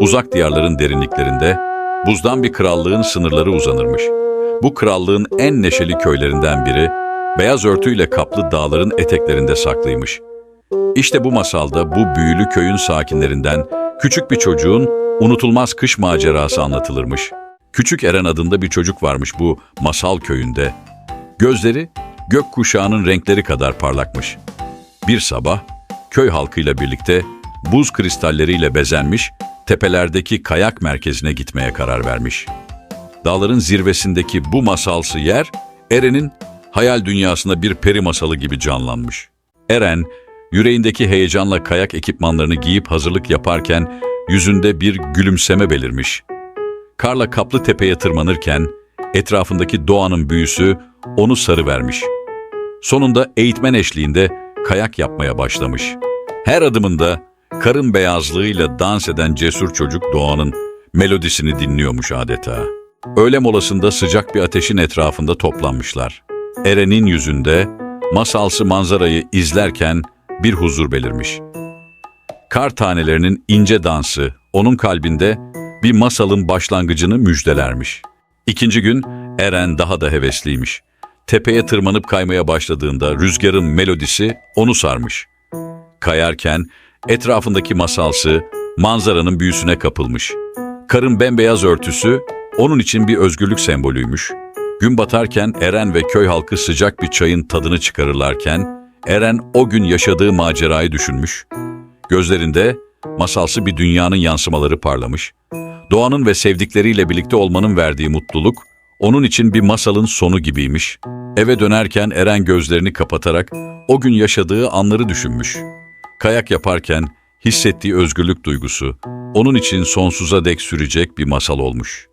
Uzak diyarların derinliklerinde buzdan bir krallığın sınırları uzanırmış. Bu krallığın en neşeli köylerinden biri, beyaz örtüyle kaplı dağların eteklerinde saklıymış. İşte bu masalda bu büyülü köyün sakinlerinden küçük bir çocuğun unutulmaz kış macerası anlatılırmış. Küçük Eren adında bir çocuk varmış bu masal köyünde. Gözleri gök kuşağının renkleri kadar parlakmış. Bir sabah köy halkıyla birlikte buz kristalleriyle bezenmiş tepelerdeki kayak merkezine gitmeye karar vermiş. Dağların zirvesindeki bu masalsı yer Eren'in hayal dünyasında bir peri masalı gibi canlanmış. Eren yüreğindeki heyecanla kayak ekipmanlarını giyip hazırlık yaparken yüzünde bir gülümseme belirmiş. Karla kaplı tepeye tırmanırken etrafındaki doğanın büyüsü onu sarıvermiş. Sonunda eğitmen eşliğinde kayak yapmaya başlamış. Her adımında karın beyazlığıyla dans eden cesur çocuk doğanın melodisini dinliyormuş adeta. Öğle molasında sıcak bir ateşin etrafında toplanmışlar. Eren'in yüzünde masalsı manzarayı izlerken bir huzur belirmiş. Kar tanelerinin ince dansı onun kalbinde bir masalın başlangıcını müjdelermiş. İkinci gün Eren daha da hevesliymiş. Tepeye tırmanıp kaymaya başladığında rüzgarın melodisi onu sarmış. Kayarken etrafındaki masalsı manzaranın büyüsüne kapılmış. Karın bembeyaz örtüsü onun için bir özgürlük sembolüymüş. Gün batarken Eren ve köy halkı sıcak bir çayın tadını çıkarırlarken Eren o gün yaşadığı macerayı düşünmüş. Gözlerinde masalsı bir dünyanın yansımaları parlamış. Doğanın ve sevdikleriyle birlikte olmanın verdiği mutluluk onun için bir masalın sonu gibiymiş. Eve dönerken Eren gözlerini kapatarak o gün yaşadığı anları düşünmüş. Kayak yaparken hissettiği özgürlük duygusu onun için sonsuza dek sürecek bir masal olmuş.